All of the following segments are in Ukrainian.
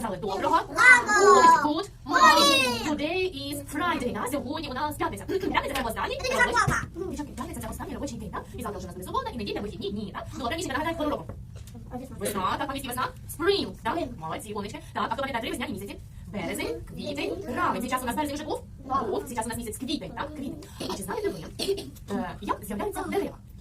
сказали доброго. Good, morning. Today is Friday. На сьогодні у нас п'ятниця. П'ятниця це останній. Дівчатки, п'ятниця це останній робочий день, так? І завтра вже у нас субота, і неділя, вихідні дні, так? Добре, мені ще нагадай пору року. Весна, так, по-англійськи весна. Spring, так? Молодці, умнички. Так, а хто пам'ятає три весняні місяці? Березень, квітень, травень. Зараз у нас березень вже був? Був. Зараз у нас місяць квітень, так? Квітень. А чи знаєте ви, е, як з'являються дерева?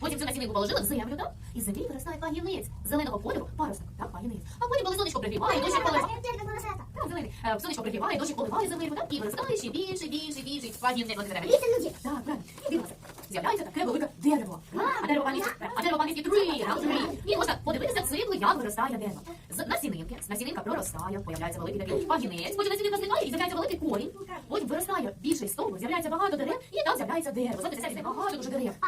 потім цю насінинку положили в землю, так? І з землі виростає пагінець. Зеленого кольору паросток, так, пагінець. А потім, коли сонечко пригріває, дощ поливає. Так, зелений. Е, Сонечко пригріває, дощ поливає землю, так? І виростає ще більше, більше, більше. Пагінець. Так, правильно. І дивимося. З'являється таке велике дерево. А дерево по-англійськи, а дерево по-англійськи tree, так. І можна подивитися цикли, як виростає дерево. З насінинки, насінинка проростає, появляється великий такий пагінець, потім насінинка злітає і з'являється великий корінь. Потім виростає більший стовбур, з'являється багато дерев, і там з'являється дерево. Знаєте, це багато дуже дерев. А,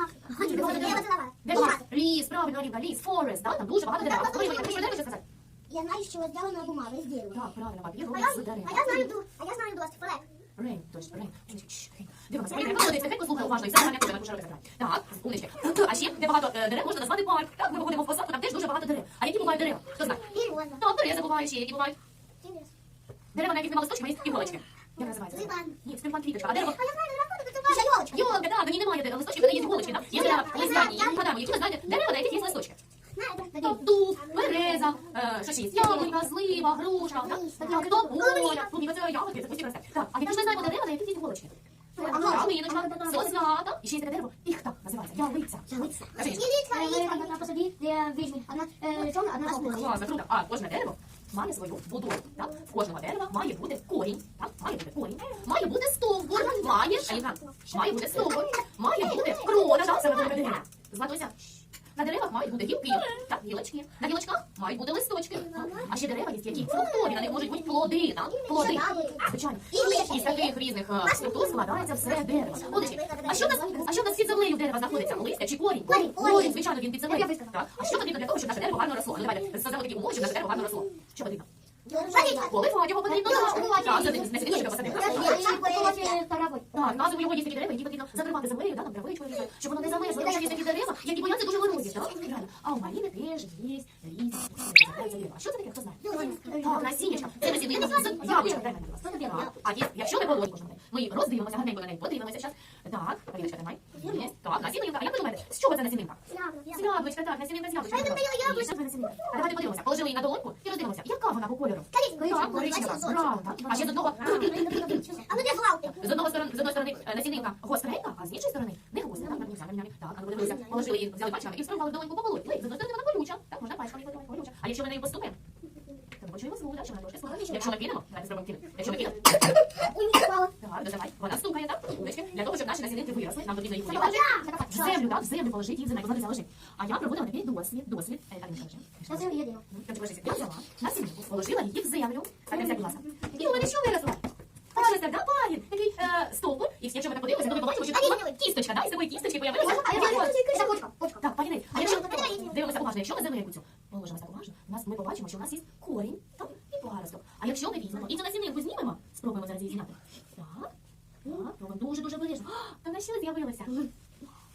багато дерева. Де ліс? Ліс, правильно, Рівка, ліс, форест, так, там дуже багато дерев. А коли ви про дерево ще сказати? Я знаю, з чого бумага з дерева. Так, правильно, папір, з дерев. а я знаю, а я знаю досить флек. Рейн, точно, рейн. Дивимося, молодець, тихенько слухай уважно, і все гарне тебе, робити Так, умнички. А ще, де багато е, дерев, можна назвати парк. Так, ми виходимо в посадку, там теж дуже багато дерев. А які бувають дерева? Хто знає? Береза. Так, берези бувають, ще які бувають. Дерева, на яких нема є іголочки. Як називається? Тюльпан. Ні, тюльпан квіточка. А дерево? А я знаю, ёлочка. Йолка, так, на ній немає де- листочків, є іголочки, так? Є дерева листяні, і гадаємо, які ви знаєте, дерева, на яких є листочки. Знаю, дуб, береза, е, що ще є? Яблунька, слива, груша, так? Тополя. Ну, це ягодки, це постійно росте. Так, а ж ми знаємо дерева, на яких є іголочки? Ялиночка, сосна, так? І ще є таке дерево, піхта називається, ялиця. Ялиця. Скажіть. Ялиця. Одна посади, де вишні. Одна е, чорна, одна жовта. Класно, круто. А кожне дерево має свою будову. Так? В кожного дерева має бути корінь. Так? Має бути корінь. Має бути стовбур. Має, Аліна, має бути стовбур. Має бути крона. Так, саме. Златуся. На деревах мають бути гілки, так, гілочки. На гілочках мають бути листочки. А ще дерева є, які фруктові, на них можуть бути плоди, так? Плоди. Звичайно. Із таких різних е, структур складається все дерево. А що в нас, а що в нас під землею дерева знаходиться? Листя чи корінь? Корінь, звичайно, він під землею. Так? А що потрібно для того, щоб наше дерево гарно росло? Ну, давайте, создамо такі умови, щоб наше дерево гарно росло. Що потрібно? Поливати його потрібно, це не сидіти, щоб посадити. Так, на зиму його є такі дерева, які потрібно закривати землею, да, там травичкою, щоб воно не замерзло. Тому що є такі дерева, які бояться дуже морозів, так? А у Маріни теж є різні. А що це таке, хто знає? Так, насіннячка. Це насінинка яблучка. Дай мені, будь А якщо не полоть, ми роздивимося, гарненько на неї подивимося зараз. Так, Маріночка, тримай. Є. Так, насінинка. А як ви думаєте, з чого це насінинка? Яблучка, так, насінинка яблучка. А я думала, яблучко. Ні, це насінинка. А давайте подивимося. Положили її на долоньку по кольору. Так, коричнева. Браво, так. А ще з одного А ну де злавки? з одного сторони, з одної сторони насінинка гостренька, а з іншої сторони не гостра. Так, ням, ням, ням. Так, а ну подивилися, положили її, взяли пальчиками і спробували долоньку пополоть. З одної сторони вона колюча, так, можна пальчиками колюча. А якщо ми нею постукаємо, то ми почуємо звук, так, що вона трошки слухає. Якщо ми кинемо, давайте зробимо кинемо. Якщо ми кинемо, Ой, не впала. так, дозивай, вона стукає, так, умнички. Для того, щоб наші насінинки виросли, нам потрібно їх поливати. В землю, так, в землю положити, їх в землю положити заложити. А я проводила такий дослід, дослід, е, так, Міша, Зараз я їду. Тобто, бачите, я взяла положила її в землю, так, будь ласка. І у мене що виросло? Ось да, пагін, такий е, стовбур. І якщо ми так подивимося, то ми побачимо, що там була кісточка, да, і з такої кісточки появилася. Так, пані Нелі, а якщо дивимося уважно, якщо ми земельку цю положимо так уважно, у нас ми побачимо, що у нас є корінь так, і паросток. А якщо ми візьмемо і цю насінинку знімемо, спробуємо зараз її зняти. Так, так, робимо дуже-дуже обережно. А, Там на що з'явилося?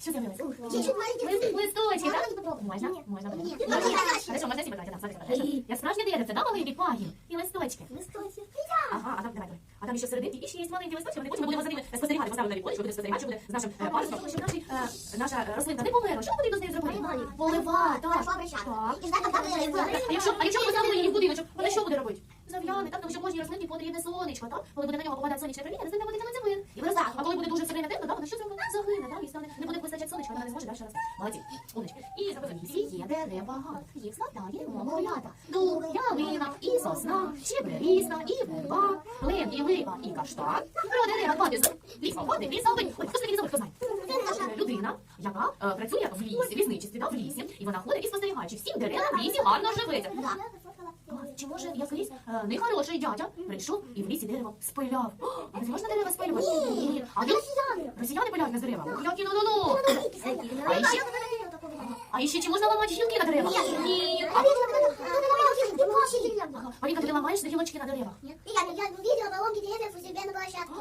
Маленький. Лист- Листочки, так? Можна? Можна. Ні. Хорошо, можна сіпати, там, смотрите, хорошо. Я справжнє деревце, да, маленький пагін? І листочки. Листочки. Ага, а там давай, давай. А там ще всерединки і ще є маленькі листочки, вони потім будемо за ними спостерігати, поставимо на віконечко, будемо спостерігати, що буде з нашим е, парусом, щоб наші, е, наша рослинка не померла. Що потрібно з нею зробити? Поливати. Поливати, так. Так. І А якщо, а якщо ми поставимо її в будиночок, вона що буде робити? Зав'яне, так, тому що кожній рослинці потрібне сонечко, так? Коли буде на нього попадати сонячне проміння, рослинка буде тягнути зимин. І виросте. А коли буде дуже сильно темно, так, вона що зробить? Загине, так, і стане, не буде вистачати сонечка, вона не зможе далі рости. Молодці, умнички. І всі є дерева, їх складає молодята. Дуб, ялина, і сосна, щеберісна, і верба, лен, і липа, і каштан. Про дерева два лісоводи, лісовий. Ой, хто з таких лісових, хто знає? людина, яка е, працює в лісі, в лісничестві, да, в лісі, і вона ходить і спостерігає, чи всім деревам в лісі гарно живеться. Клас, Чи може якийсь е, нехороший дядя прийшов і в лісі дерево спиляв? А не можна дерева спилювати? Ні. А він росіяни пиляють на дерева? Ну ну іще, а можна ламати гілки на деревах? Ні. А, а Віка, ти ламаєш гілочки на деревах? Я видела поломки деревьев у себя на площадке.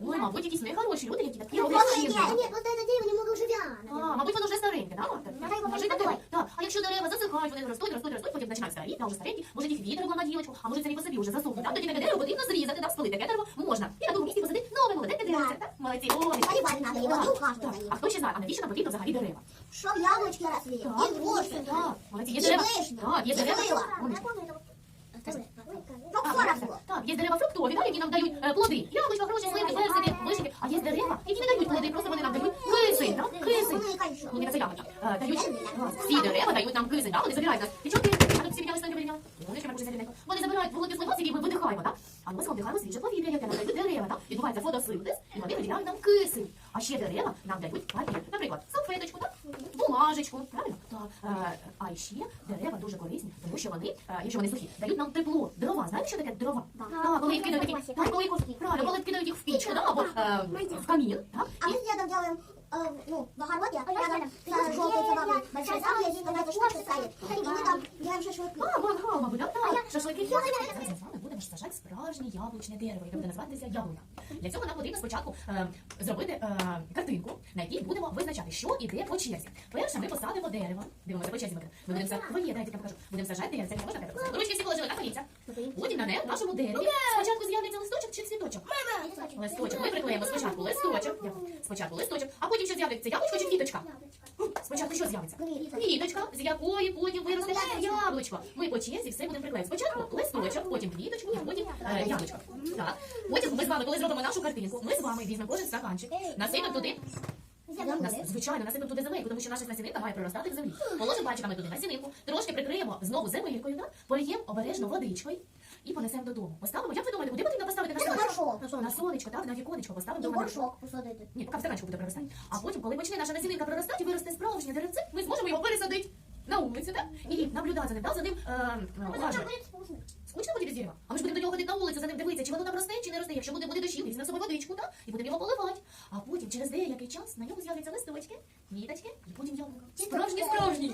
Ой, мабуть, якісь нехороші люди, які такі Нет, роблять хірні. нет, просто это дерево немного живя. А, мабуть, воно вже стареньке, да, Марта? Давай його Може, таке? Так. А якщо дерева засихають, вони ростуть, ростуть, ростуть, потім починають старіти, а вже старенькі, може їх вітер ламати гілочку, а може самі по собі вже засохнуть. Так, тоді таке дерево потрібно зрізати, так, спалити. Таке дерево можна. І на тому місці посадити нове молоде дерево. Так, молодці. Ой. А хто ще знає, а навіщо нам потрібно взагалі дерева? Чтоб яблочки росли, Так, и груши. Так, молодці. Є І дерева. вишні. Так, є І дерева. слива. Умничка. Ну, А, все так, росло. Так, є дерева фруктові, да, які нам дають е, плоди. Яблучка, груші, сливи, персики, вишики. А є дерева, які не дають плоди, просто вони нам дають кисень, да? кисень. Ну, і не це яблучка. Е, Дають, а, всі дерева дають нам кисень, да, вони забирають нас. Дівчатки, а тут всі підняли свинки підняли. Вони ще ріденько. Вони забирають вологі слимак, які ми видихаємо, так? А ми з вами вдихаємо свіже повітря, яке нам дають дерева, так? Відбувається фотосинтез, і вони виділяють нам кисень. А ще дерева нам дають папір. Наприклад, салфеточку, так? Бумажечку, правильно? Так. Е, А ще дерева дуже корисні, тому що вони, е, якщо вони сухі, дають нам тепло. Дрова, знаєте, що таке дрова? Так, коли їх кидають такі, так, коли їх, правильно, коли кидають їх в пічку, да, або е, в камін, так? А мы с дедом делаем, э, ну, в огороде, рядом с желтой собакой большой самой, какая-то штучка стоит. И мы там делаем шашлыки. А, мангал, мабуть, да? так? Шашлики. Зараз ми з вами будемо сажати справжнє яблучне дерево, яке буде називатися яблуня. Для цього нам потрібно спочатку е, зробити е, картинку, на якій будемо визначати, що іде по черзі. Перше ми посадимо дерево. Дивимося по черзі. Ми будемо садити. Твоє, дайте я покажу. Будемо сажати деревце. Можна так? Ручки всі положили, так, дивіться. Потім на не- нашому дереві спочатку з'являється листочок чи цвіточок? Листочок. Ми приклеїмо спочатку листочок. Спочатку листочок, а потім що з'явиться? Яблучко чи квіточка? Спочатку що з'явиться? Квіточка, з якої потім виросте яблучко. Ми по черзі все будемо приклеїти. Спочатку листочок, потім квіточку, потім е, яблучко. Так. Потім ми з вами, коли зробимо нашу картинку, ми з вами візьмемо кожен стаканчик, насипемо туди. Нас, звичайно, насипемо туди земельку, тому що наша насінинка має проростати в землі. Положимо пальчиками туди насінинку, трошки прикриємо знову земелькою, да? поліємо обережно водичкою і понесемо додому. Поставимо, як ви думаєте, куди потрібно поставити наш Ну, стаканчик? На сонечко, так, на віконечко поставимо дома. горшок посадити. Ні, поки в стаканчику буде проростати. А потім, коли почне наша насінинка проростати і виросте справжнє деревце, ми зможемо його пересадити на улице, да, и наблюдать за ним, да, за ним е. Скучно буде без дерева? А ми ж будемо до нього ходити на вулицю, за ним дивитися, чи воно там росте, чи не росте. Якщо буде буде дощів, візьме на собою водичку, так? І будемо його поливати. А потім через деякий час на ньому з'являться листочки, квіточки і потім яблука. Справжні, справжні.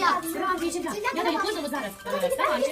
Черв'як. Я даю кожному зараз е, стаканчик.